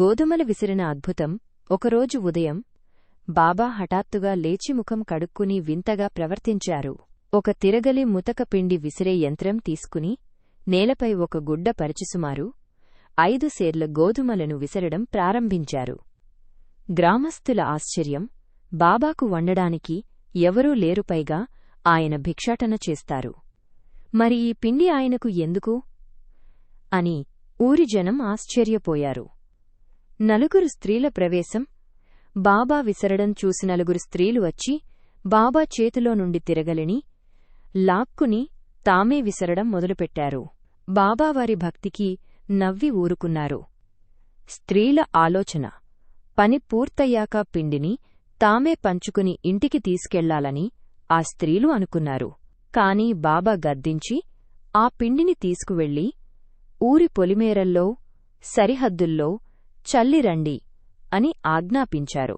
గోధుమలు విసిరిన అద్భుతం. ఒకరోజు ఉదయం బాబా హఠాత్తుగా లేచి ముఖం కడుక్కుని వింతగా ప్రవర్తించారు. ఒక తిరగలి ముతక పిండి విసిరే యంత్రం తీసుకుని నేలపై ఒక గుడ్డ పరిచిసుమారు. ఐదు సేర్ల గోధుమలను విసరడం ప్రారంభించారు. గ్రామస్థుల ఆశ్చర్యం. బాబాకు వండడానికి ఎవరూ లేరుపైగా ఆయన భిక్షాటన చేస్తారు. మరి ఈ పిండి ఆయనకు ఎందుకు? అని ఊరి జనం ఆశ్చర్యపోయారు. నలుగురు స్త్రీల ప్రవేశం. బాబా విసరడం చూసి నలుగురు స్త్రీలు వచ్చి బాబా చేతిలో నుండి తిరగలిని లాక్కుని తామే విసరడం మొదలుపెట్టారు. బాబావారి భక్తికి నవ్వి ఊరుకున్నారు. స్త్రీల ఆలోచన. పని పూర్తయ్యాక పిండిని తామే పంచుకుని ఇంటికి తీసుకెళ్ళాలని ఆ స్త్రీలు అనుకున్నారు. కాని బాబా గద్దించి ఆ పిండిని తీసుకువెళ్ళి ఊరి పొలిమేరల్లో సరిహద్దుల్లో చల్లిరండి అని ఆజ్ఞాపించారు.